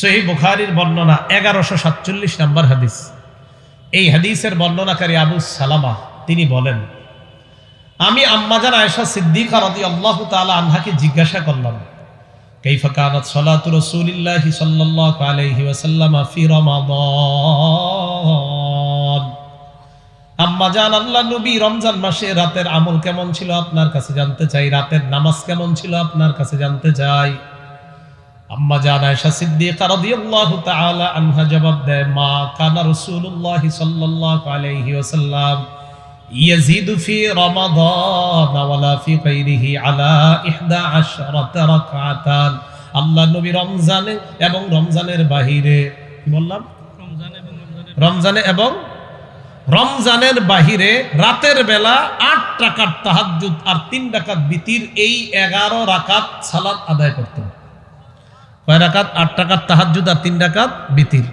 সহি বুখারির বর্ণনা এগারোশো সাতচল্লিশ নম্বর হাদিস। এই হাদিসের বর্ণনাকারী আবু সালামা, তিনি বলেন, আমি আম্মাজান আয়েশা সিদ্দিকা রাদি আল্লাহ তাআলা আনহাকে জিজ্ঞাসা করলাম সালাতু রাসূলিল্লাহি সাল্লাল্লাহু আলাইহি ওয়াসাল্লাম ফি রমাদান? আম্মাজান আল্লাহ নবী রমজান মাসে রাতের আমল কেমন ছিল আপনার কাছে জানতে চাই, রাতের নামাজ কেমন ছিল আপনার কাছে জানতে চাই? আম্মা জান মা কানা রাসূলুল্লাহ সাল্লাল্লাহু আলাইহি ওয়াসাল্লাম ইয়াজিদু ফি রমাদান ওয়ালা ফি গায়রিহি আলা 11 রাকাতান। আল্লাহ নবী রমজানে এবং রমজানের বাহিরে, কি বললাম? রমজানে এবং রমজানের বাহিরে রাতের বেলা আট টাকার তাহাজ্জুদ আর তিন রাকাত বিতির এই এগারো রাকাত সালাত আদায় করতেন। কয় রাকাত? আট টাকার তাহাজ্জুদ আর তিন রাকাত বিতির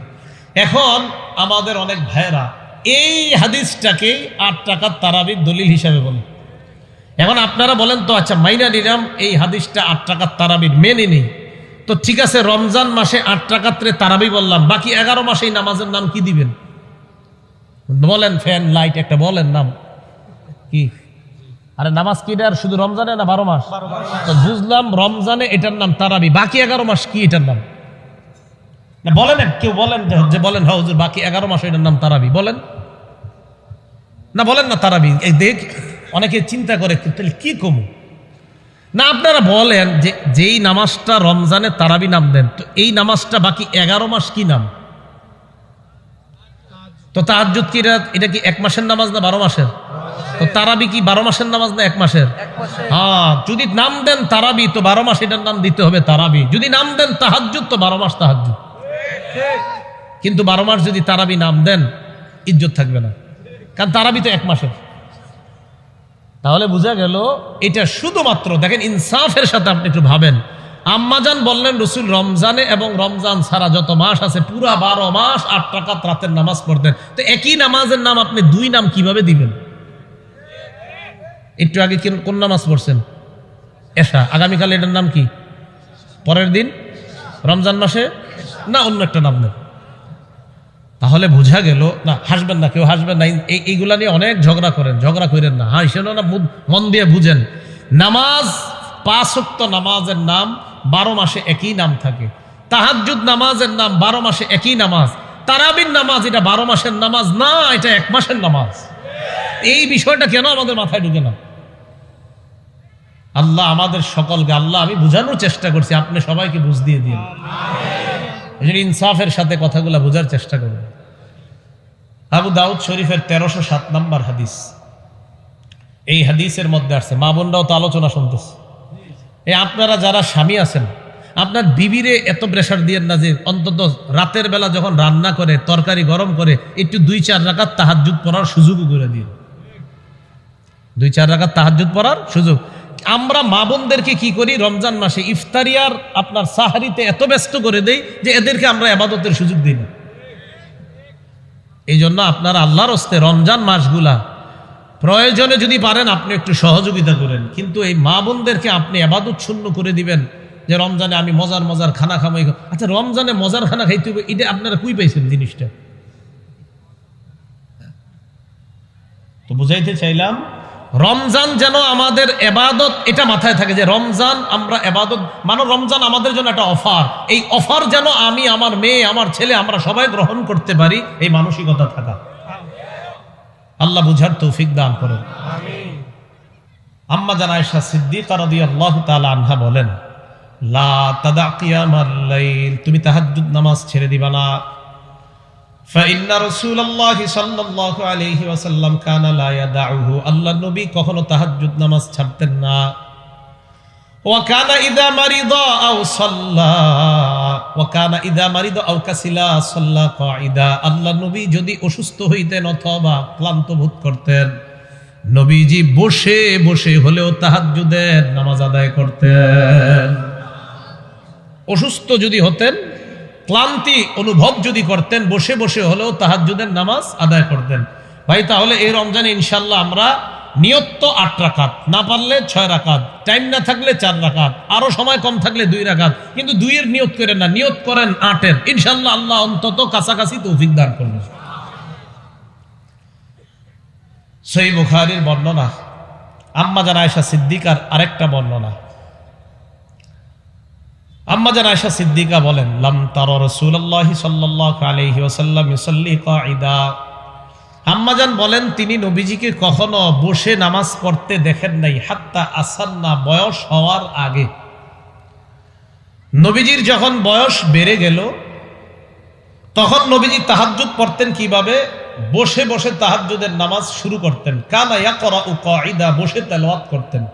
এখন আমাদের অনেক ভাইয়েরা এই হাদিসটাকে আট টাকার তারাবির দলিল হিসাবে বলে। এখন আপনারা বলেন তো আচ্ছা মাইনা নিলাম, এই হাদিসটা আট টাকার তারাবির মেনে নেই। তো ঠিক আছে, রমজান মাসে আট টাকাত্রে তারাবি বললাম, বাকি এগারো মাসে নামাজের নাম কি দিবেন? বলেন ফ্যান, লাইট একটা বলেন নাম। কি? আরে নামাজ কি আর শুধু রমজানে না বারো মাস? বুঝলাম রমজানে এটার নাম তারাবি। বাকি এগারো মাস কি এটার নাম? বলেন কেউ বলেন যে- বলেন হ্যাঁ হুজুর, বাকি এগারো মাস এটার নাম তারাবি। বলেন। না বলেন না তারাবি। এই দেখ অনেকে চিন্তা করে তাহলে কি কমু? না আপনারা বলেন যে যেই নামাজটা রমজানে তারাবি নাম দেন তো এই নামাজটা বাকি এগারো মাস কি নাম? তো তাহাজ্জুদ কি এটা কি এক মাসের নামাজ না বারো মাসের? তো তারাবি কি বারো মাসের নামাজ না এক মাসের। হ্যাঁ যদি নাম দেন তারাবি তো বারো মাস এটার নাম দিতে হবে তারাবি। যদি নাম দেন তাহাজ্জুদ তো বারো মাস তাহাজ্জুদ। কিন্তু বারো মাস যদি তারাবি নাম দেন ইজ্জত থাকবে না। কারণ তারাবি তো এক মাসের। তাহলে বোঝা গেল এটা শুধুমাত্র দেখেন ইনসাফের সাথে আপনি একটু ভাবেন। আম্মাজান বললেন, রসুল রমজানে এবং রমজান ছাড়া যত মাস আছে, পুরা বারো মাস আট টাকা রাতের নামাজ পড়তেন। তো একই নামাজের নাম আপনি দুই নাম কীভাবে দিবেন? একটু আগে কোন নামাজ পড়ছেন? এসা আগামীকাল এটার নাম কি? পরের দিন? রমজান মাসে? না, অন্য একটা নাম নেন। তাহলে বোঝা গেল, না, হাসবেন না, কেউ হাসবেন না। এইগুলা নিয়ে অনেক ঝগড়া করেন ঝগড়া করেন না। হাসেন না মন দিয়ে বুঝেন। নামাজ পাঁচক্ত নামাজের নাম বারো মাসে একই নাম থাকে। তাহাজ্জুদ নামাজের নাম বারো মাসে একই নামাজ। তারাবির নামাজ এটা বারো মাসের নামাজ না, এটা এক মাসের নামাজ। এই বিষয়টা কেন আমাদের মাথায় ঢুকে না? আল্লাহ আমাদের সকলকে, আল্লাহ আমি বোঝানোর চেষ্টা করছি, আপনি সবাইকে বুঝ দিয়ে দিন। ইনসাফের সাথে কথাগুলো বোঝার চেষ্টা করুন। আবু দাউদ শরীফের তেরোশো সাত নম্বর হাদিস। এই হাদিসের মধ্যে আসছে। মা বোনরাও তো আলোচনা শুনতেছে। এই আপনারা যারা স্বামী আছেন, আপনার বিবিরে এত প্রেশার দিয়েন না যে অন্তত রাতের বেলা যখন রান্না করে, তরকারি গরম করে, একটু দুই চার রাকাত তাহাজুদ পড়ার সুযোগও করে দিন। দুই চার রাকাত তাহাজুদ পড়ার সুযোগ। আমরা মা বোনদেরকে কি করি? রমজান মাসে ইফতারিয়ার আপনার সাহারিতে এত ব্যস্ত করে দেই যে এদেরকে আমরা আবাদতের সুযোগ দিই না। এই জন্য আপনারা আল্লাহর হস্তে রমজান মাসগুলা প্রয়োজনে যদি পারেন, আপনি একটু সহযোগিতা করেন। কিন্তু এই মা বোনদেরকে আপনি আবাদত শূন্য করে দিবেন যে, রমজানে আমি মজার মজার খানা খামাই আচ্ছা রমজানে মজার খানা খাইতে হবে, এটা আপনারা কুই পাইছেন জিনিসটা? তো বুঝাইতে চাইলাম, রমজান যেন আমাদের এবাদত, এটা মাথায় থাকে যে, রমজান আমরা এবাদত মানে রমজান আমাদের জন্য একটা অফার। এই অফার যেন আমি, আমার মেয়ে, আমার ছেলে, আমরা সবাই গ্রহণ করতে পারি, এই মানসিকতা থাকা। আল্লাহ বুঝার তৌফিক দান করেন আম্মা জান আয়েশা সিদ্দিকা রাদিয়াল্লাহু তাআলা আনহা বলেন লা তাদা কিয়ামাল লাইল তুমি তাহাজ্জুদ নামাজ ছেড়ে দিবা না فإن رسول الله صلى الله عليه وسلم كان لا يدعه আল্লাহ নবী কখনো তাহাজ্জুদ নামাজ ছাড়তেন না وكان إذا مرض أو صلى وكان আল্লাহ নবী যদি অসুস্থ হইতেন অথবা ক্লান্ত বোধ করতেন, নবীজি বসে বসে হলেও নামাজ আদায় করতেন। অসুস্থ যদি হতেন, ক্লান্তি অনুভব যদি করতেন, বসে বসে হলেও তাহাজ্জুদের নামাজ আদায় করতেন। ভাই, তাহলে এই রমজানে ইনশাল্লাহ আমরা নিয়ত তো আট রাকাত, না পারলে ছয় রাকাত টাইম না থাকলে চার রাকাত, আরও সময় কম থাকলে দুই রাকাত, কিন্তু দুইয়ের নিয়ত করেন না, নিয়ত করেন আটের। ইনশাল্লাহ আল্লাহ অন্তত কাছাকাছি তৌফিক দান করবেন সই বুখারির বর্ণনা, আম্মা জান আয়সা সিদ্দিকার আরেকটা বর্ণনা। আম্মা জান আয়সা সিদ্দিকা বলেন, লাম তার রসুল্লাহ সাল্লাহ আলহি ওসাল্লাম ইসল্লি কাইদা আম্মাজান বলেন, তিনি নবীজিকে কখনো বসে নামাজ পড়তে দেখেন নাই, হাত্তা আসান্না, বয়স হওয়ার আগে। নবীজির যখন বয়স বেড়ে গেল, তখন নবীজি তাহাজ্জুদ পড়তেন কীভাবে? বসে বসে তাহাজ্জুদের নামাজ শুরু করতেন। কানা ইয়া করা ও কাইদা বসে তেলাওয়াত করতেন।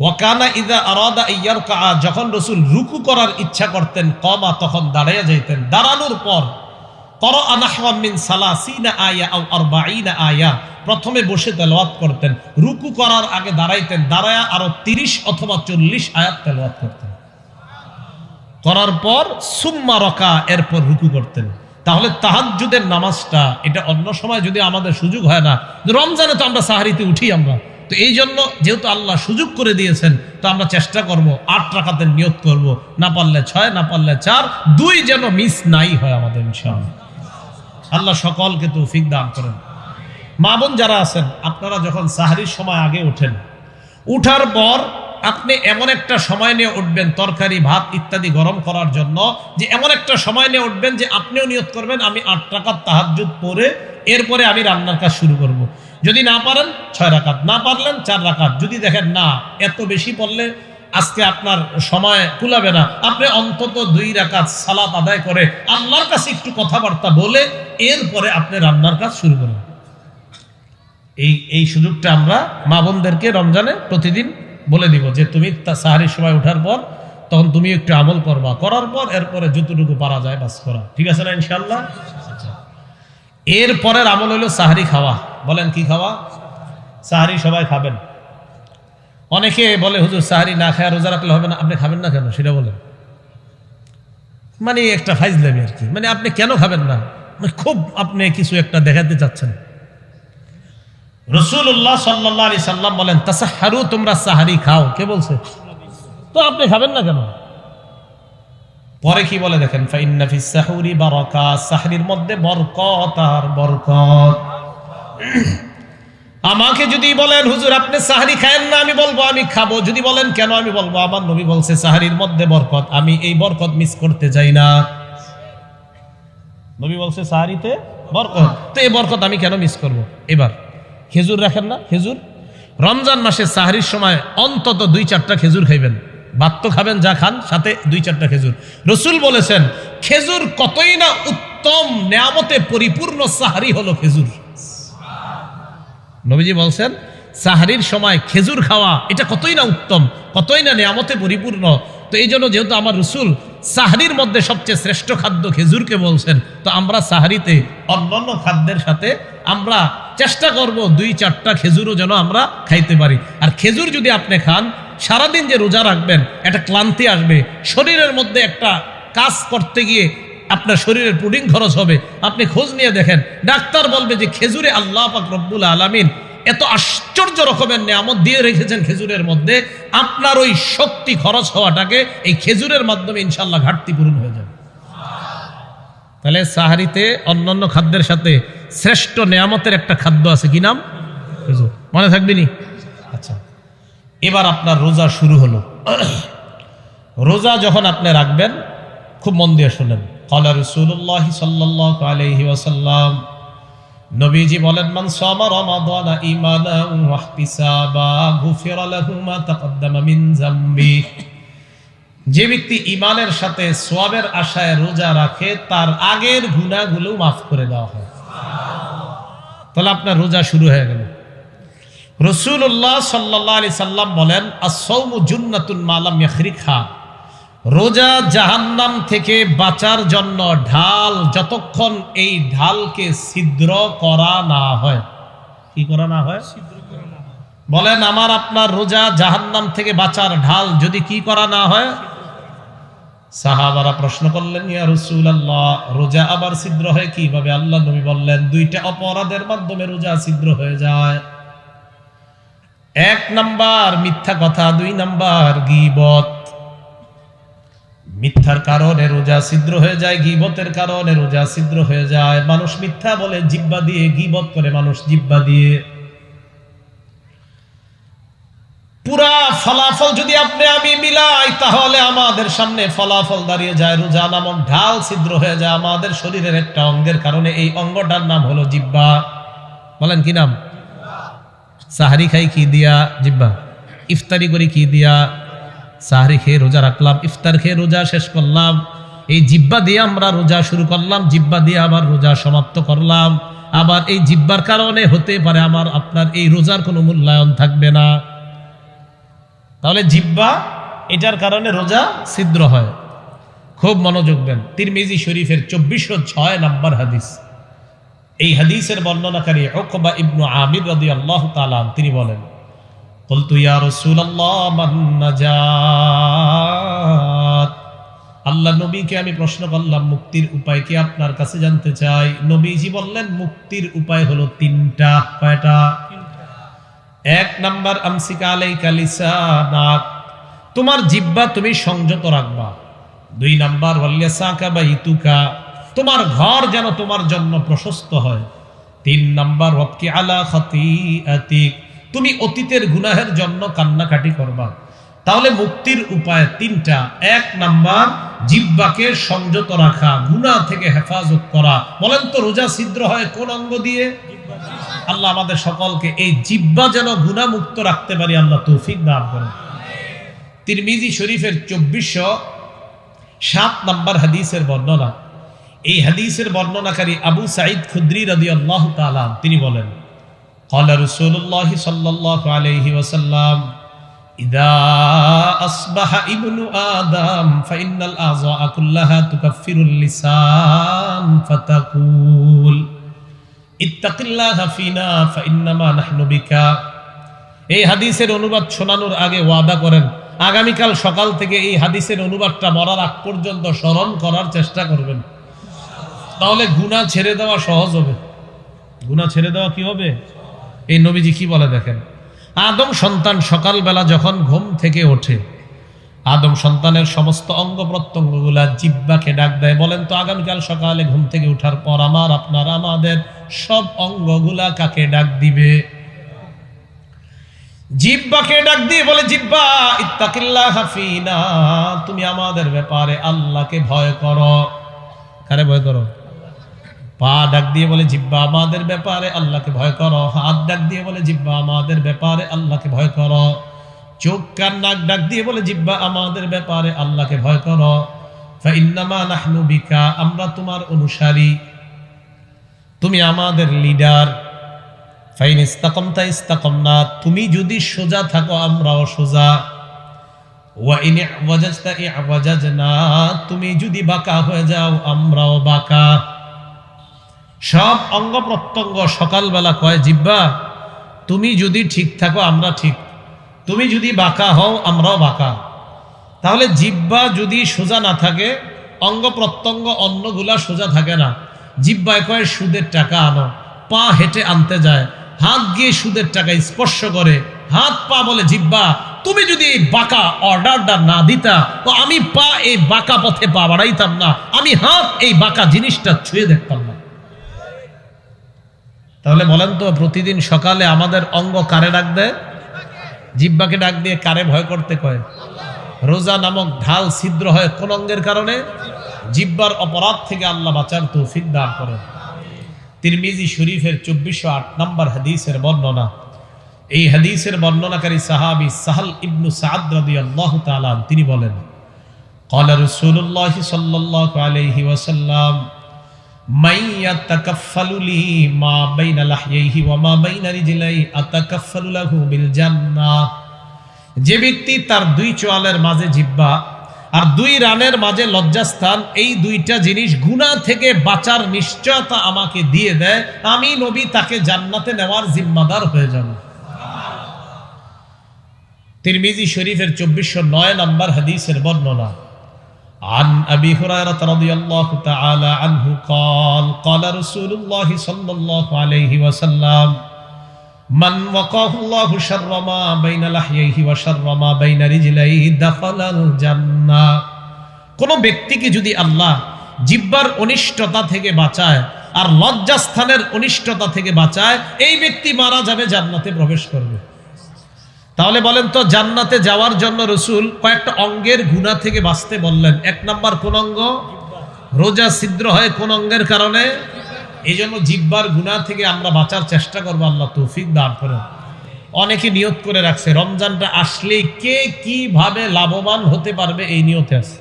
ওয়াকানা ইদা আরাদা ইয়ার কা যখন রসুল রুকু করার ইচ্ছা করতেন, কমা তখন দাঁড়াইয়া যাইতেন। দাঁড়ানোর পর প্রথমে বসে তেলাওয়াত করতেন, রুকু করার আগে দাঁড়াইতেন, দাঁড়ায় আরও তিরিশ অথবা চল্লিশ আয়াত তেলাওয়াত করতেন। করার পর সুম্মা রকা, এরপর রুকু করতেন। তাহলে তাহাজুদের নামাজটা, এটা অন্য সময় যদি আমাদের সুযোগ হয় না রমজানে তো আমরা সাহারিতে উঠি আমরা। তো এই জন্য যেহেতু আল্লাহ সুযোগ করে দিয়েছেন, তো আমরা চেষ্টা করব, আট রাখাতের নিয়োগ করব। না পারলে ছয়, না পারলে চার, দুই যেন মিস নাই হয় আমাদের আল্লাহ সকলকে তৌফিক দান করেন। মা বোন যারা আছেন, আপনারা যখন সাহারির সময় আগে ওঠেন, উঠার পর আপনি এমন একটা সময় নিয়ে উঠবেন, তরকারি, ভাত ইত্যাদি গরম করার জন্য, যে এমন একটা সময় নিয়ে উঠবেন যে আপনিও নিয়ত করবেন, আমি আট টাকার তাহাজুদ পরে এরপরে আমি রান্নার কাজ শুরু করব। যদি না পারেন, ছয় রাকাত। না পারলেন, চার রাকাত। যদি দেখেন না, এত বেশি পড়লে আজকে আপনার সময় কুলাবে না। আপনি অন্তত দুই রাকাত সালাত আদায় করে আল্লাহর কাছে একটু কথাবার্তা বলে এরপরে আপনি রান্নার কাজ শুরু করেন। এই এই সুযোগটা আমরা মা বোনদেরকে রমজানে প্রতিদিন বলে দিব যে, তুমি সাহারির সময় ওঠার পর তখন তুমি একটু আমল করবা। করার পর এরপরে যতটুকু পারা যায় বাস করা। ঠিক আছে না ইনশাল্লাহ এরপরের আমল হলো সাহারি খাওয়া। বলেন কি খাওয়া? সাহারি সবাই খাবেন। অনেকে বলে, হুজুর, সাহারি না খায় রোজা রাখলে হবে না। আপনি খাবেন না কেন? সেটা বলেন। মানে একটা ফাইজলামি আর কি। মানে আপনি কেন খাবেন না? মানে খুব আপনি কিছু একটা দেখাতে চাচ্ছেন। রসুল্লাহ সাল্লাহ আলি সাল্লাম বলেন তাসাহারু তোমরা সাহারি খাও। কে বলছে? তো আপনি খাবেন না কেন? পরে কি বলে দেখেন সাহরির মধ্যে বরকত আর বরকত। আমাকে যদি বলেন, হুজুর, আপনি সাহারি খায়েন না, আমি বলব, আমি খাব। যদি বলেন, কেন আমি বলব? আমার নবী বলছে, সাহারির মধ্যে বরকত, আমি এই বরকত মিস করতে চাই না। নবী বলছে, সাহারিতে বরকত? তো এই বরকত আমি কেন মিস করব? এবার, খেজুর রাখেন না? খেজুর? রমজান মাসে সাহারির সময় অন্তত দুই চারটা খেজুর খাইবেন। ভাত তো খাবেন, যা খান, সাথে দুই চারটা খেজুর। রসুল বলেছেন, খেজুর কতই না উত্তম, নেয়ামতে পরিপূর্ণ সাহারি হলো খেজুর। নবীজি বলছেন, সাহারির সময় খেজুর খাওয়া, এটা কতই না উত্তম, কতই না নিয়ামতে পরিপূর্ণ। তো এই জন্য যেহেতু আমার রসুল সাহারির মধ্যে সবচেয়ে শ্রেষ্ঠ খাদ্য খেজুরকে বলছেন, তো আমরা সাহারিতে অন্যান্য খাদ্যের সাথে আমরা চেষ্টা করব দুই চারটা খেজুরও যেন আমরা খাইতে পারি। আর খেজুর যদি আপনি খান, সারাদিন যে রোজা রাখবেন, একটা ক্লান্তি আসবে, শরীরের মধ্যে একটা কাজ করতে গিয়ে আপনার শরীরের প্রোটিন খরচ হবে। আপনি খোঁজ নিয়ে দেখেন। ডাক্তার বলবে যে, খেজুরে আল্লাহ পাক রব্বুল আলমিন এত আশ্চর্য রকমের নিয়ামত দিয়ে রেখেছেন খেজুরের মধ্যে। আপনার ওই শক্তি খরচ হওয়াটাকে এই খেজুরের মাধ্যমে ইনশাল্লাহ ঘাটতি পূরণ হয়ে যাবে। তাহলে সাহারিতে অন্যান্য খাদ্যের সাথে শ্রেষ্ঠ নিয়ামতের একটা খাদ্য আছে। কি নাম? খেজুর। মনে থাকবিনি আচ্ছা। এবার আপনার রোজা শুরু হলো। রোজা যখন আপনি রাখবেন, খুব মন দিয়ে শোনেন। কলা রসুল্লাহ সাল্লাহ আলহি ওয়াসাল্লাম নবীজি বলেন মান সামা রমাদানা ঈমানান ওয়া ইহতিসাবা গুফিরা লাহু মা মিন যামবি যে ব্যক্তি ইমানের সাথে সোয়াবের আশায় রোজা রাখে, তার আগের গুনাহগুলো মাফ করে দেওয়া হয়। তাহলে আপনার রোজা শুরু হয়ে গেল। রসুল্লাহ সাল্লাহ আলি সাল্লাম বলেন আসৌমু জুন্নাতুন মালাম ইয়াখরিখা রোজা জাহান্নাম থেকে বাঁচার জন্য ঢাল, যতক্ষণ এই ঢালকে ছিদ্র করা না হয়। কি করা না হয়? বলেন, আমার আপনার রোজা জাহান্নাম থেকে বাঁচার ঢাল যদি কি করা না হয়? সাহাবারা প্রশ্ন করলেন, ইয়া রসুল আল্লাহ রোজা আবার ছিদ্র হয় কীভাবে? আল্লাহ নবী বললেন, দুইটা অপরাধের মাধ্যমে রোজা ছিদ্র হয়ে যায়। এক নাম্বার মিথ্যা কথা, দুই নাম্বার গিবত। মিথ্যার কারণে রোজা ছিদ্র হয়ে যায়, গিবতের কারণে রোজা ছিদ্র হয়ে যায়। মানুষ মিথ্যা বলে জিব্বা দিয়ে গিবত করে, মানুষ জিব্বা দিয়ে। পুরা ফলাফল যদি আপনি, আমি মিলাই, তাহলে আমাদের সামনে ফলাফল দাঁড়িয়ে যায়। রোজা নামক ঢাল ছিদ্র হয়ে যায়। আমাদের শরীরের একটা অঙ্গের কারণে এই অঙ্গটার নাম হলো জিব্বা বলেন কি নাম? সাহারি খাই কি দিয়া জিব্বা ইফতারি করি কি দিয়া? সাহারি খেয়ে রোজা রাখলাম, ইফতার খেয়ে রোজা শেষ করলাম, এই জিব্বা দিয়ে আমরা রোজা শুরু করলাম, জিব্বা দিয়ে আবার রোজা সমাপ্ত করলাম। আবার এই জিব্বার কারণে হতে পারে আমার, আপনার এই রোজার কোনো মূল্যায়ন থাকবে না। তাহলে জিব্বা, এটার কারণে রোজা ছিদ্র হয়। খুব মনোযোগ দেন। তিরমিজি শরীফের চব্বিশশো ছয় নম্বর হাদিস। এই হাদিসের বর্ণনাকারী ওকবা ইবনু আমির রাদি আল্লাহ তালাম তিনি বলেন قلت يا رسول الله من نجات আল্লাহ নবীকে আমি প্রশ্ন করলাম মুক্তির উপায় কি আপনার কাছে জানতে চাই নবীজি বললেন মুক্তির উপায় হলো তিনটা কয়টা এক নাম্বার আমসিকা আলাইকা লিসানাক তোমার জিব্বা তুমি সংযত রাখবা দুই নাম্বার ওয়াল্লিসাকা বাইতুকা তোমার ঘর যেন তোমার জন্য প্রশস্ত হয় তিন নাম্বার ওয়াবকি আলা খাতিআতিক তুমি অতীতের গুনাহের জন্য কান্নাকাটি করবা। তাহলে মুক্তির উপায় তিনটা। এক নাম্বার, জিব্বাকে সংযত রাখা, গুনাহ থেকে হেফাজত করা। বলেন তো, রোজা ছিদ্র হয় কোন অঙ্গ দিয়ে? আল্লাহ আমাদের সকলকে এই জিব্বা যেন গুণামুক্ত রাখতে পারি, আল্লাহ তৌফিক দান করেন। তিরমিজি শরীফের চব্বিশশো সাত নাম্বার হাদিসের বর্ণনা। এই হাদিসের বর্ণনাকারী আবু সাঈদ খুদ্রি রাদি আল্লাহ তালাম তিনি বলেন قال رسول الله صلى الله عليه وسلم إذا أصبح ابن آدم فإن الأعضاء كلها تكفر اللسان فتقول اتق الله فينا فإنما نحن بك এই হাদিসের অনুবাদ শোনানোর আগে ওয়াদা করেন আগামীকাল সকাল থেকে এই হাদিসের অনুবাদটা মরার আগ পর্যন্ত স্মরণ করার চেষ্টা করবেন তাহলে গুণা ছেড়ে দেওয়া সহজ হবে গুণা ছেড়ে দেওয়া কি হবে এই নবীজি কি বলে দেখেন? আদম সন্তান সকালবেলা যখন ঘুম থেকে ওঠে, আদম সন্তানের সমস্ত অঙ্গ প্রত্যঙ্গগুলা জিব্বাকে ডাক দেয়, বলেন তো আগামীকাল সকালে ঘুম থেকে ওঠার পর আমার, আপনার, আমাদের সব অঙ্গগুলা কাকে ডাক দিবে? জিব্বাকে ডাক দিয়ে বলে, জিব্বা, ইত্তাকিল্লাহ হাফিনা তুমি আমাদের ব্যাপারে আল্লাহকে ভয় করো। কারে ভয় করো? পা ডাক দিয়ে বলে, জিব্বা আমাদের ব্যাপারে আল্লাহকে ভয় করো। হাত ডাক দিয়ে বলে, জিব্বা আমাদের ব্যাপারে আল্লাহকে ভয় করো। চোখ, কান, নাক ডাক দিয়ে বলে, জিব্বা আমাদের ব্যাপারে আল্লাহকে ভয় করো। ফাইন্নামা নাহনু আমরা তোমার অনুসারী। তুমি আমাদের লিডার। ফাইন ইস্তাকমতা ইস্তাকমনা, তুমি যদি সোজা থাকো, আমরাও সোজা। তুমি যদি বাঁকা হয়ে যাও, আমরাও বাঁকা। সব অঙ্গ প্রত্যঙ্গ সকালবেলা কয়, জিব্বা, তুমি যদি ঠিক থাকো, আমরা ঠিক। তুমি যদি বাঁকা হও, আমরাও বাঁকা। তাহলে জিব্বা যদি সোজা না থাকে, অঙ্গ প্রত্যঙ্গ অন্যগুলা সোজা থাকে না। জিব্বায় কয়, সুদের টাকা আনো। পা হেঁটে আনতে যায়। হাত গিয়ে সুদের টাকা স্পর্শ করে। হাত পা বলে, জিব্বা, তুমি যদি এই বাঁকা অর্ডারটা না দিতা, তো আমি পা এই বাঁকা পথে পা বাড়াইতাম না। আমি হাত এই বাঁকা জিনিসটা ছুঁয়ে দেখতাম। তাহলে বলেন তো প্রতিদিন সকালে আমাদের অঙ্গ কারে ডাক দেয় জিব্বাকে ডাক দিয়ে কারে ভয় করতে কয় রোজা নামক ঢাল ছিদ্র হয় কোন অঙ্গের কারণে জিব্বার অপরাধ থেকে আল্লাহ বাঁচার তৌফিক দান করেন তিরমিজি শরীফের চব্বিশশো আট নম্বর হাদিসের বর্ণনা এই হাদিসের বর্ণনাকারী সাহাবি সাহাল ইবনু সাদ রাদিয়াল্লাহু তাআলা তিনি বলেন قال رسول الله صلى الله عليه وسلم যে ব্যক্তি তার দুই চোয়ালের মাঝে জিব্বা আর দুই রানের মাঝে লজ্জাস্থান, এই দুইটা জিনিস গুণা থেকে বাঁচার নিশ্চয়তা আমাকে দিয়ে দেয়, আমি নবী তাকে জান্নাতে নেওয়ার জিম্মাদার হয়ে যাব। তিরমিজি শরীফের চব্বিশশো নয় নম্বর হাদিসের বর্ণনা। عن أبي هريرة رضي الله تعالى عنه قال قال رسول الله صلى الله عليه وسلم মান ওয়াকাহুল্লাহু শাররা মা বাইনা লাহইহি ওয়া শাররা মা বাইনা রিজলাইহি দাখালাল জান্নাহ কোন ব্যক্তিকে যদি আল্লাহ জিব্বার অনিষ্টতা থেকে বাঁচায় আর লজ্জাস্থানের অনিষ্টতা থেকে বাঁচায় এই ব্যক্তি মারা যাবে জান্নাতে প্রবেশ করবে তাহলে বলেন তো, জান্নাতে যাওয়ার জন্য রসুল কয়েকটা অঙ্গের গুণা থেকে বাঁচতে বললেন। এক নাম্বার কোন অঙ্গ? রোজা ছিদ্র হয় কোন অঙ্গের কারণে? এই জন্য জিব্বার গুণা থেকে আমরা বাঁচার চেষ্টা করব, আল্লাহ তৌফিক দান করেন। অনেকে নিয়ত করে রাখছে, রমজানটা আসলে কে কীভাবে লাভবান হতে পারবে এই নিয়তে আছে।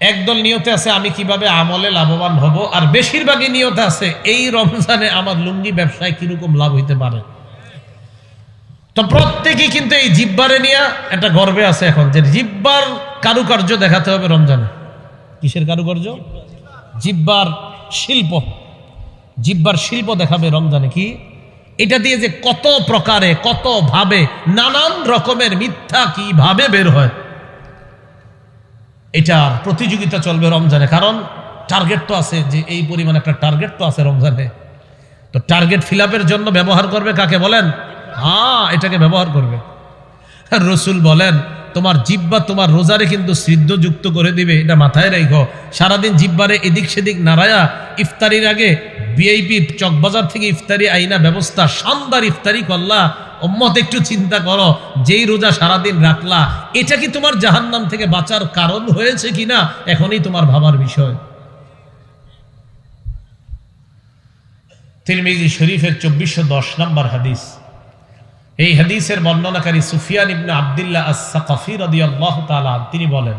একদল নিয়তে আছে, আমি কীভাবে আমলে লাভবান হব, আর বেশিরভাগই নিয়তে আছে, এই রমজানে আমার লুঙ্গি ব্যবসায় কীরকম লাভ হইতে পারে? তো প্রত্যেকেই কিন্তু এই জিব্বারে নিয়ে একটা গর্বে আছে এখন, যে জিব্বার কারুকার্য দেখাতে হবে রমজানে। কিসের কারুকার্য? জিব্বার শিল্প। জিব্বার শিল্প দেখাবে রমজানে কি? এটা দিয়ে যে কত প্রকারে, কত ভাবে, নানান রকমের মিথ্যা কীভাবে বের হয় এটার প্রতিযোগিতা চলবে রমজানে। কারণ টার্গেট তো আছে যে এই পরিমাণ একটা টার্গেট তো আছে রমজানে। তো টার্গেট ফিল জন্য ব্যবহার করবে কাকে বলেন? হ্যাঁ এটাকে ব্যবহার করবে। রসুল বলেন, তোমার জিব্বা তোমার রোজারে কিন্তু সিদ্ধ যুক্ত করে দিবে। এটা মাথায় রেখো। সারাদিন জিব্বারে এদিক সেদিক নাড়ায়া, ইফতারির আগে বিআইপি চকবাজার থেকে ইফতারি আইনা ব্যবস্থা, শানদার ইফতারি করলা। ওম্মত একটু চিন্তা করো, যেই রোজা সারাদিন রাখলা, এটা কি তোমার জাহান্নাম থেকে বাঁচার কারণ হয়েছে কিনা? এখনই তোমার ভাবার বিষয়। তিরমিজি শরীফের চব্বিশশো দশ নম্বর হাদিস। এই হাদিসের বর্ণনাকারী সুফিয়ান ইবনে আবদুল্লাহ আস-সাকাফি রাদিয়াল্লাহু তাআলা তিনি বলেন,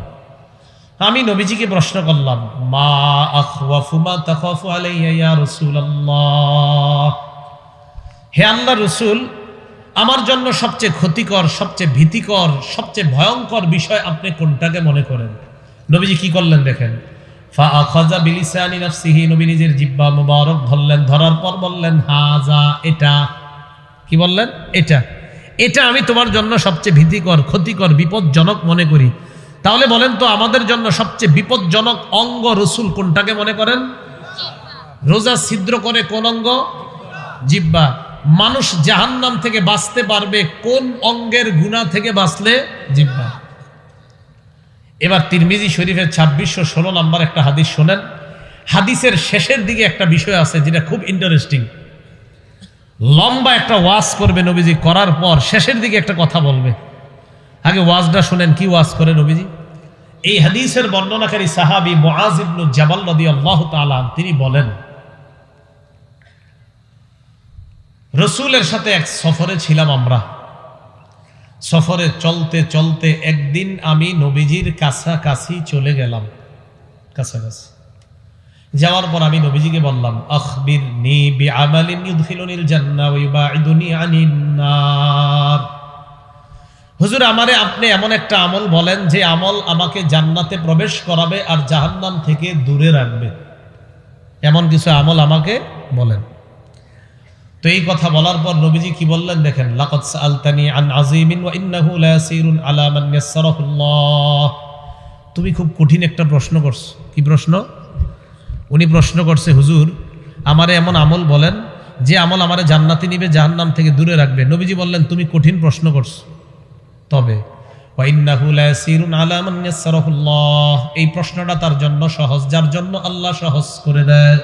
আমি নবীজিকে প্রশ্ন করলাম, মা আখওয়াফু মা তাখাফু আলাইয়া ইয়া রাসূলুল্লাহ? হে আল্লাহ রাসূল, আমার জন্য সবচেয়ে ক্ষতিকর, সবচেয়ে ভীতিকর, সবচেয়ে ভয়ঙ্কর বিষয় আপনি কোনটাকে মনে করেন? নবীজি কি করলেন দেখেন, ফা আখাযা বিলিসানি নাফসিহি। নবী নিজের জিহ্বা মুবারক ধরলেন, ধরার পর বললেন হাজা এটা কি বললেন? এটা। এটা আমি তোমার জন্য সবচেয়ে ভীতিকর, ক্ষতিকর, বিপজ্জনক মনে করি। তাহলে বলেন তো, আমাদের জন্য সবচেয়ে বিপজ্জনক অঙ্গ রসুল কোনটাকে মনে করেন? রোজা ছিদ্র করে কোন অঙ্গ? জিব্বা। মানুষ জাহান্নাম থেকে বাঁচতে পারবে কোন অঙ্গের গুণা থেকে বাঁচলে? জিব্বা। এবার তিরমিজি শরীফের ছাব্বিশশো ষোলো নম্বর একটা হাদিস শোনেন। হাদিসের শেষের দিকে একটা বিষয় আছে যেটা খুব ইন্টারেস্টিং লম্বা একটা ওয়াজ করবে নবীজি, করার পর শেষের দিকে একটা কথা বলবে। আগে ওয়াজটা শুনেন, কি ওয়াজ করে নবীজি? এই হাদিসের বর্ণনাকারী সাহাবি মুআজ ইবনু জাবাল রাদিয়াল্লাহু তাআলা তিনি বলেন, রসুলের সাথে এক সফরে ছিলাম আমরা। সফরে চলতে চলতে একদিন আমি নবীজির কাছাকাছি চলে গেলাম। কাছাকাছি। যাওয়ার পর আমি নবীজিকে বললাম আখবির হুজুর, আমারে আপনি এমন একটা আমল বলেন যে আমল আমাকে জান্নাতে প্রবেশ করাবে আর জাহান্নাম থেকে দূরে রাখবে। এমন কিছু আমল আমাকে বলেন। তো এই কথা বলার পর নবীজি কি বললেন দেখেন আন তুমি খুব কঠিন একটা প্রশ্ন করছ। কি প্রশ্ন? উনি প্রশ্ন করছে, হুজুর, আমারে এমন আমল বলেন, যে আমল আমারে জান্নাতি নিবে, জাহান্নাম থেকে দূরে রাখবে। নবীজি বললেন, তুমি কঠিন প্রশ্ন করছ। তবে আলা এই প্রশ্নটা তার জন্য সহজ, যার জন্য আল্লাহ সহজ করে দেয়।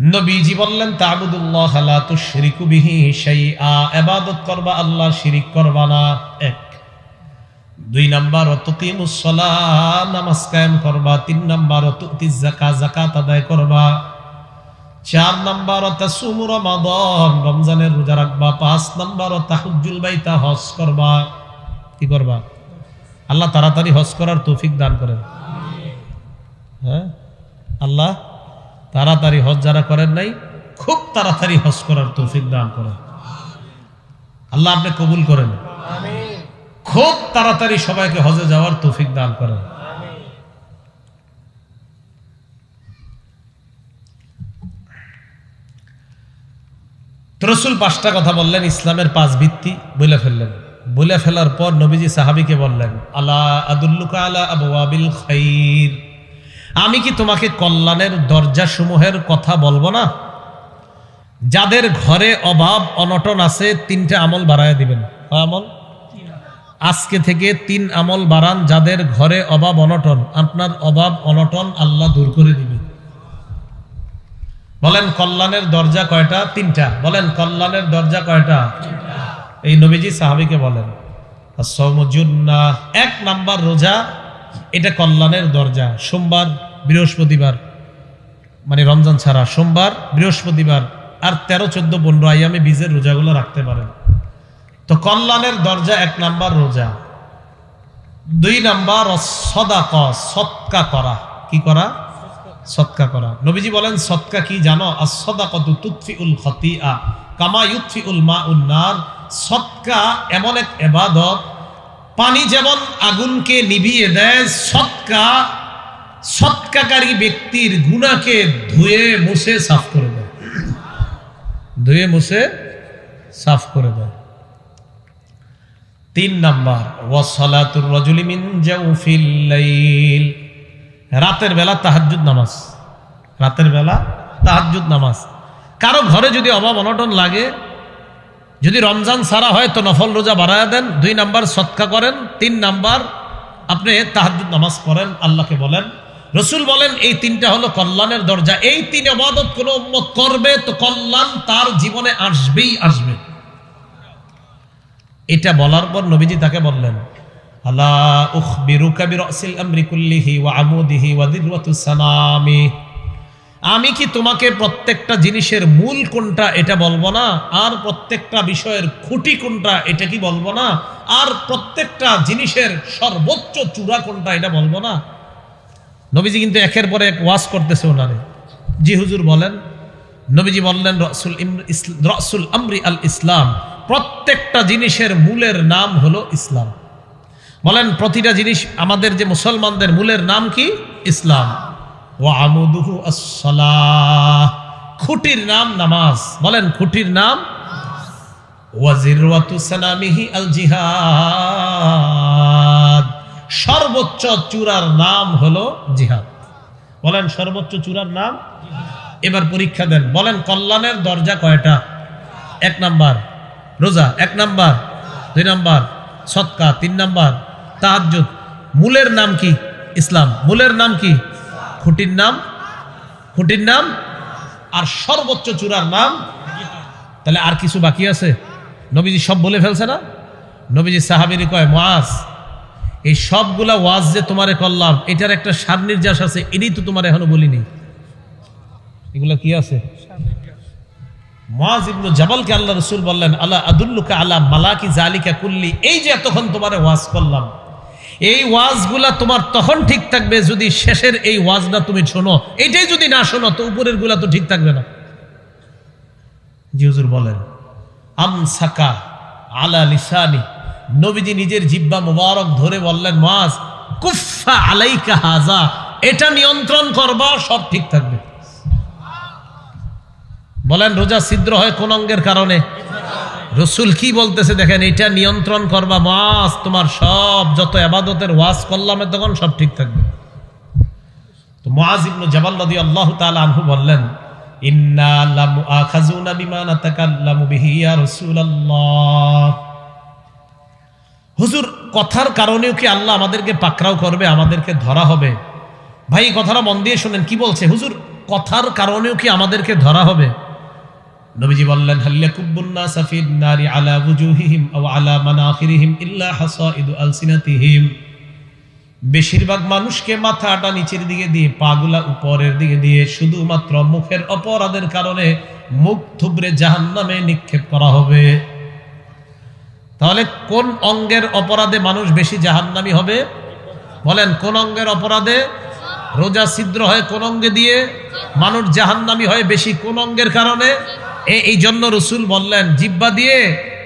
নবীজি বললেন, তাবুদুল্লাহ লা তুশরিকু বিহি শাইআ। ইবাদত করবা, আল্লাহ শিরিক করবা না। এক দুই নাম্বার সালাহ নামাজ কায়েম করবা। তিন নাম্বার তুতিজ যাকাত যাকাত আদায় করবা। চার নাম্বার, তাসুমু রমাদান, রমজানের রোজা রাখবা। পাঁচ নাম্বার, তাহুজ্জুল বাইতা, হজ করবা। কি করবা? আল্লাহ তাড়াতাড়ি হজ করার তৌফিক দান করেন। হ্যাঁ? আল্লাহ তাড়াতাড়ি হজ যারা করেন নাই, খুব তাড়াতাড়ি হজ করার তৌফিক দান করেন। আল্লাহ আপনি কবুল করেন। খুব তাড়াতাড়ি সবাইকে হজে যাওয়ার তৌফিক দান করেন। রসুল পাঁচটা কথা বললেন, ইসলামের পাঁচ ভিত্তি বলে ফেললেন। বলে ফেলার পর নবীজি সাহাবিকে বললেন, আলা আদুল্লুকা আলা আবু আবিল খাইর? আমি কি তোমাকে কল্যাণের দরজা সমূহের কথা বলব না? যাদের ঘরে অভাব, অনটন আছে, তিনটা আমল বাড়ায় দিবেন। আমল? আজকে থেকে তিন আমল বাড়ান যাদের ঘরে অভাব অনটন। আপনার অভাব অনটন আল্লাহ দূর করে দিবে। বলেন, কল্যাণের দরজা কয়টা? তিনটা। বলেন, কল্যাণের দরজা কয়টা? এই নবীজি সাহাবিকে বলেন এক নাম্বার রোজা, এটা কল্যাণের দরজা। সোমবার, বৃহস্পতিবার মানে রমজান ছাড়া সোমবার, বৃহস্পতিবার, আর তেরো, চোদ্দ, পনেরো আয়ামে বীজের রোজাগুলো রাখতে পারেন। তো কল্যাণের দরজা এক নাম্বার রোজা। দুই নাম্বার সদাক, সৎকা করা। কি করা? সৎকা করা। নবীজি বলেন, সৎকা কি জানো? আর সদাকত তুৎফি উল খতিয়া কামা ইউৎফি উল মা উন্নার সৎকা এমন এক এবাদত, পানি যেমন আগুনকে নিভিয়ে দেয়, সৎকা, সৎকাকারী ব্যক্তির গুণাকে ধুয়ে, মুছে, সাফ করে দেয়। ধুয়ে, মুছে, সাফ করে দেয়। তিন নাম্বার ওয়াসালাতুর রাজুলি মিন জাওফিল লাইল। রাতের বেলা তাহাজ্জুদ নামাজ। রাতের বেলা তাহাজ্জুদ নামাজ। কারও ঘরে যদি অভাব অনটন লাগে, যদি রমজান সারা হয় তো নফল রোজা বাড়ায় দেন, দুই নাম্বার সৎকা করেন, তিন নাম্বার আপনি তাহাজ্জুদ নামাজ পড়েন, আল্লাহকে বলেন। রসুল বলেন, এই তিনটা হলো কল্যাণের দরজা। এই তিন আবাদত কোনো করবে তো কল্যাণ তার জীবনে আসবেই আসবে। এটা বলার পর নবীজি তাকে বললেন আমি কি তোমাকে প্রত্যেকটা জিনিসের মূল কোনটা এটা বলব না? আর প্রত্যেকটা বিষয়ের খুঁটি কোনটা এটা কি বলব না? আর প্রত্যেকটা জিনিসের সর্বোচ্চ চূড়া কোনটা এটা বলব না? নবীজি কিন্তু একের পরে এক ওয়াজ করতেছে ওনারে জি হুজুর বলেন, নবীজি বললেন, রসুল ইম রসুল আমরি আল ইসলাম প্রত্যেকটা জিনিসের মূলের নাম হলো ইসলাম। বলেন, প্রতিটা জিনিস আমাদের যে মুসলমানদের মূলের নাম কি? ইসলাম। ও আমুদুহু আসসালাহ। খুঁটির নাম নামাজ। বলেন, খুঁটির নাম? ওয়াজিরওয়াতু সানামিহি আল জিহাদ সর্বোচ্চ চূড়ার নাম হলো জিহাদ। বলেন, সর্বোচ্চ চূড়ার নাম? এবার পরীক্ষা দেন। বলেন, কল্যাণের দরজা কয়টা? এক নাম্বার। রোজা, এক নাম্বার, দুই নাম্বার, সৎকা, তিন নাম্বার, তাহাজ্জুদ। মূলের নাম কি? ইসলাম। মূলের নাম কি? খুঁটির নাম? খুঁটির নাম? আর সর্বোচ্চ চূড়ার নাম? তাহলে আর কিছু বাকি আছে? নবীজি সব বলে ফেলছে না? নবীজি সাহাবিরি কয় মাস এই সবগুলা ওয়াজ যে তোমারে করলাম, এটার একটা সার নির্যাস আছে এটাই তো তোমার এখনও বলিনি। এগুলা কি আছে? মাজ জাবালকে আল্লাহ রসুল বললেন আল্লাহ আদুল্লুকা আল্লাহ মালাকি জালিকা কুল্লি? এই যে এতক্ষণ তোমারে ওয়াজ করলাম, এই ওয়াজগুলা তোমার তখন ঠিক থাকবে যদি শেষের এই ওয়াজটা তুমি শোনো। যদি না শোনো, তো উপরেরগুলা তো ঠিক থাকবে না। জি হুজুর বলেন, আমসাকা আলা লিসানি। নবীজি নিজের জিব্বা মুবারক ধরে বললেন মাস কুফা আলাইকা হাজা এটা নিয়ন্ত্রণ করবা, সব ঠিক থাকবে। বলেন, রোজা ছিদ্র হয় কোন অঙ্গের কারণে? রসুল কি বলতেছে দেখেন, এটা নিয়ন্ত্রণ করবা মাস তোমার সব যত আবাদতের ওয়াজ করলাম তখন সব ঠিক থাকবে। তো মুআজ ইবনু জাবাল রাদিয়াল্লাহু তাআলা আনহু বললেন, ইন্না লামু আখাযুনা বিমা নাতাকাল্লামু বিহি ইয়া রাসূলুল্লাহ। হুজুর, কথার কারণেও কি আল্লাহ আমাদেরকে পাকরাও করবে, আমাদেরকে ধরা হবে? ভাই কথাটা মন দিয়ে শুনেন, কি বলছে? হুজুর, কথার কারণেও কি আমাদেরকে ধরা হবে? নবীজি বললেন হাল্লাকুবুন্না সাফিন নারি আলা বুজুহিহিম আও আলা মানাখিরিহিম ইল্লা হাসাইদু আলসিনাতিহিম। বেশিরভাগ মানুষকে মাথাটা নিচের দিকে দিয়ে, পাগুলা উপরের দিকে দিয়ে, শুধুমাত্র মুখের অপরাধের কারণে মুখ থুবড়ে জাহান্নামে নিক্ষেপ করা হবে। তাহলে কোন অঙ্গের অপরাধে মানুষ বেশি জাহান্নামি হবে? বলেন, কোন অঙ্গের অপরাধে রোজা ছিদ্র হয় কোন অঙ্গে দিয়ে? মানুষ জাহান্নামি হয় বেশি কোন অঙ্গের কারণে? এই জন্য রসুল বললেন, জিব্বা দিয়ে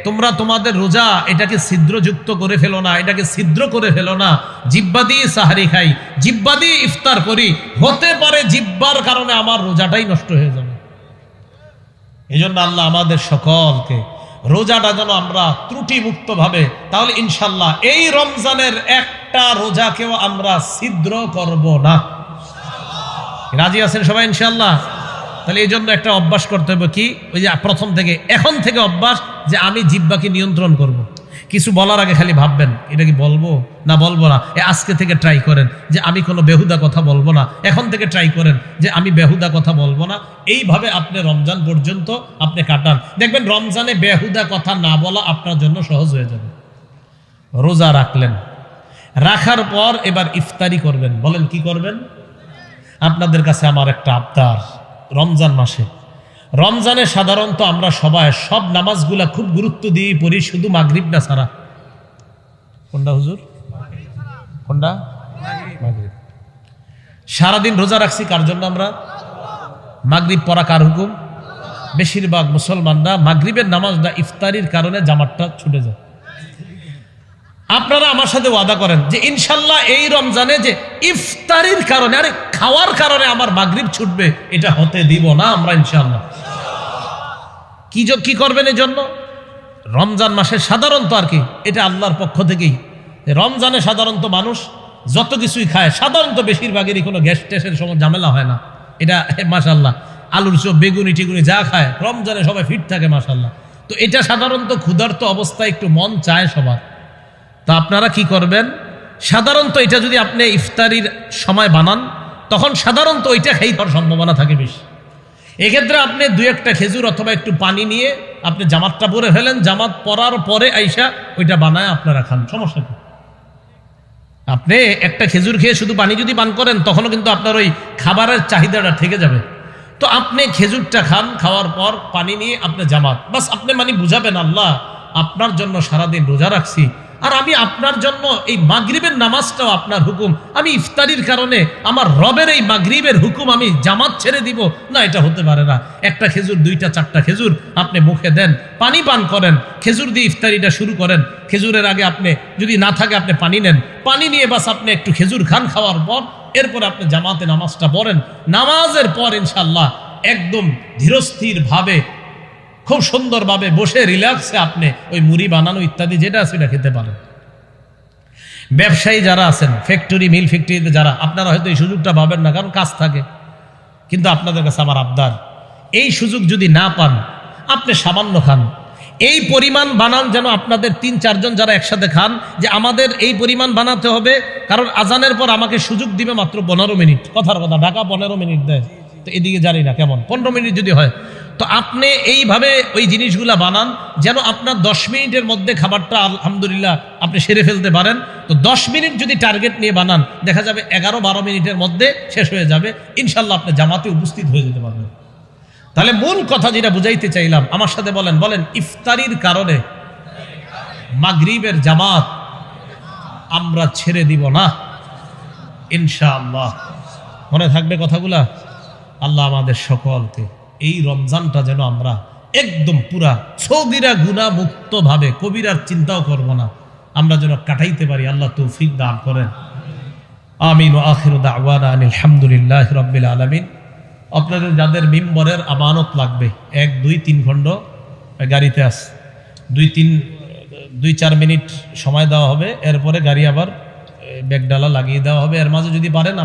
তোমরা তোমাদের রোজা এটাকে ছিদ্রযুক্ত করে ফেলো না, এটাকে ছিদ্র করে ফেলো না। জিব্বা দিয়ে সাহারি খাই, জিব্বা দিয়ে ইফতার করি। হতে পারে জিব্বার কারণে আমার রোজাটাই নষ্ট হয়ে যাবে। এই জন্য আল্লাহ আমাদের সকলকে রোজাটা যেন আমরা ত্রুটি মুক্ত ভাবে তাহলে ইনশাল্লাহ এই রমজানের একটা রোজাকেও আমরা ছিদ্র করব না। রাজি আছেন সবাই ইনশাল্লাহ তাহলে এই জন্য একটা অভ্যাস করতে হবে কি? ওই যে প্রথম থেকে, এখন থেকে অভ্যাস যে আমি জিব্বাকে নিয়ন্ত্রণ করব। কিছু বলার আগে খালি ভাববেন, এটা কি বলব? না বলব না। এ আজকে থেকে ট্রাই করেন যে আমি কোনো বেহুদা কথা বলব না। এখন থেকে ট্রাই করেন যে আমি বেহুদা কথা বলব না। এইভাবে আপনি রমজান পর্যন্ত আপনি কাটান। দেখবেন রমজানে বেহুদা কথা না বলা আপনার জন্য সহজ হয়ে যাবে। রোজা রাখলেন। রাখার পর এবার ইফতারি করবেন। বলেন কি করবেন? আপনাদের কাছে আমার একটা আবদার। রমজান মাসে। রমজানে সাধারণত আমরা সবাই সব নামাজগুলা খুব গুরুত্ব দিয়ে পড়ি, শুধু মাগরিব না ছাড়া। কোনটা হুজুর? কোনটা? সারাদিন রোজা রাখছি কার জন্য আমরা? মাগরিব পড়া কার হুকুম? বেশিরভাগ মুসলমানরা মাগরিবের নামাজটা ইফতারির কারণে জামাতটা ছুটে যায়। আপনারা আমার সাথে ওয়াদা করেন যে ইনশাল্লাহ এই রমজানে যে ইফতারির কারণে, আরে খাওয়ার কারণে আমার মাগরিব ছুটবে, এটা হতে দিব না আমরা ইনশাল্লাহ। কি কি করবেন এই জন্য রমজান মাসে সাধারণত আর কি, এটা আল্লাহর পক্ষ থেকেই। রমজানে সাধারণত মানুষ যত কিছুই খায়, সাধারণত বেশিরভাগেরই কোনো গ্যাস ট্যাসের সময় ঝামেলা হয় না। এটা মাসাল্লাহ আলুর চোপ, বেগুনি, টিগুনি যা খায়, রমজানে সবাই ফিট থাকে মাসাল্লাহ তো এটা সাধারণত ক্ষুধার্ত অবস্থায় একটু মন চায় সবার। তো আপনারা কি করবেন? সাধারণত এটা যদি আপনি ইফতারির সময় বানান, তখন সাধারণত ওইটা খেয়ে হওয়ার সম্ভাবনা থাকে বেশি। এক্ষেত্রে আপনি দু একটা খেজুর অথবা একটু পানি নিয়ে আপনি জামাতটা পরে ফেলেন, জামাত পরার পরে আইসা ওইটা বানায় আপনারা খান, সমস্যা কি? আপনি একটা খেজুর খেয়ে শুধু পানি যদি পান করেন, তখনও কিন্তু আপনার ওই খাবারের চাহিদাটা থেকে যাবে। তো আপনি খেজুরটা খান, খাওয়ার পর পানি নিয়ে আপনি জামাত। বাস আপনি মানে বুঝাবেন, আল্লাহ, আপনার জন্য সারাদিন রোজা রাখছি আর আমি আপনার জন্য এই মাগরিবের নামাজটাও আপনার হুকুম। আমি ইফতারির কারণে আমার রবের এই মাগরিবের হুকুম আমি জামাত ছেড়ে দিব। না, এটা হতে পারে না। একটা খেজুর, দুইটা, চারটা খেজুর আপনি মুখে দেন, পানি পান করেন, খেজুর দিয়ে ইফতারিটা শুরু করেন। খেজুরের আগে আপনি যদি না থাকে আপনি পানি নেন। পানি নিয়ে বাস আপনি একটু খেজুর খান খাওয়ার পর এরপর আপনি জামাতে নামাজটা পড়েন। নামাজের পর ইনশাল্লাহ একদম ধীরস্থির ভাবে খুব সুন্দরভাবে বসে রিল্যাক্সে আপনি ওই মুড়ি বানানো ইত্যাদি যেটা আছে সেটা খেতে পারেন। ব্যবসায়ী যারা আছেন ফ্যাক্টরি মিল ফ্যাক্টরিতে যারা, আপনারা হয়তো এই সুযোগটা পাবেন না, কারণ কাজ থাকে। কিন্তু আপনাদের কাছে আমার আবদার, এই সুযোগ যদি না পান, আপনি সামান্য খান। এই পরিমাণ বানান যেন আপনাদের তিন, চারজন যারা একসাথে খান, যে আমাদের এই পরিমাণ বানাতে হবে, কারণ আজানের পর আমাকে সুযোগ দিবে মাত্র পনেরো মিনিট। কথার কথা, ঢাকা পনেরো মিনিট দেয়। তো এদিকে জানি না কেমন। পনেরো মিনিট যদি হয় তো আপনি এইভাবে ওই জিনিসগুলা বানান যেন আপনার দশ মিনিটের মধ্যে খাবারটা আলহামদুলিল্লাহ আপনি সেরে ফেলতে পারেন। তো দশ মিনিট যদি টার্গেট নিয়ে বানান, দেখা যাবে এগারো বারো মিনিটের মধ্যে শেষ হয়ে যাবে। ইনশাল্লাহ আপনি জামাতে উপস্থিত হয়ে যেতে পারবেন। তাহলে মূল কথা যেটা বুঝাইতে চাইলাম, আমার সাথে বলেন বলেন, ইফতারির কারণে মাগরিবের জামাত আমরা ছেড়ে দিব না। ইনশাআল্লাহ। মনে থাকবে কথাগুলা? আল্লাহ আমাদের সকলকে এই রমজানটা যেন আমরা একদম পুরা সৌদিরা গুণা মুক্ত ভাবে কবিরার চিন্তাও করব না। আমরা যেন কাটাইতে পারি, আল্লাহ তৌফিক দান করেন। আমিন ও আখির আলহামদুলিল্লাহ রব্বিল আলমিন। আপনাদের যাদের মেম্বরের আমানত লাগবে, এক, দুই, তিন খণ্ড গাড়িতে আস। দুই, তিন, দুই, চার মিনিট সময় দেওয়া হবে, এরপরে গাড়ি আবার ব্যাগডালা লাগিয়ে দেওয়া হবে। এর মাঝে যদি পারেন